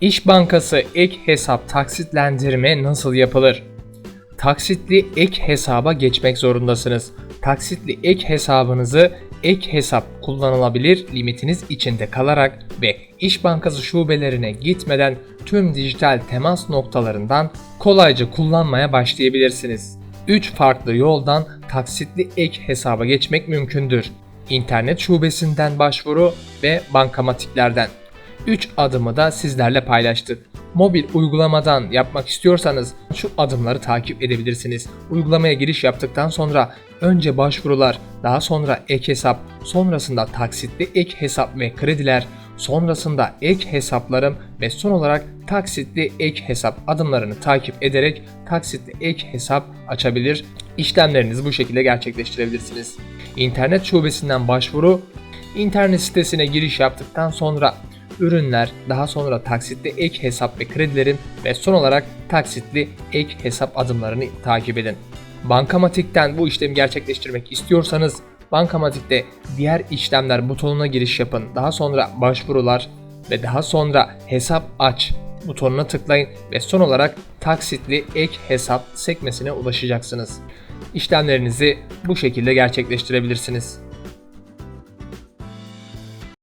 İş Bankası ek hesap taksitlendirme nasıl yapılır? Taksitli ek hesaba geçmek zorundasınız. Taksitli ek hesabınızı ek hesap kullanılabilir limitiniz içinde kalarak ve İş Bankası şubelerine gitmeden tüm dijital temas noktalarından kolayca kullanmaya başlayabilirsiniz. 3 farklı yoldan taksitli ek hesaba geçmek mümkündür. İnternet şubesinden başvuru ve bankamatiklerden. 3 adımı da sizlerle paylaştık. Mobil uygulamadan yapmak istiyorsanız şu adımları takip edebilirsiniz. Uygulamaya giriş yaptıktan sonra önce başvurular, daha sonra ek hesap, sonrasında taksitli ek hesap ve krediler, sonrasında ek hesaplarım ve son olarak taksitli ek hesap adımlarını takip ederek taksitli ek hesap açabilir, işlemlerinizi bu şekilde gerçekleştirebilirsiniz. İnternet şubesinden başvuru, internet sitesine giriş yaptıktan sonra ürünler, daha sonra taksitli ek hesap ve kredilerin ve son olarak taksitli ek hesap adımlarını takip edin. Bankamatikten bu işlemi gerçekleştirmek istiyorsanız Bankamatik'te diğer işlemler butonuna giriş yapın. Daha sonra başvurular ve daha sonra hesap aç butonuna tıklayın ve son olarak taksitli ek hesap sekmesine ulaşacaksınız. İşlemlerinizi bu şekilde gerçekleştirebilirsiniz.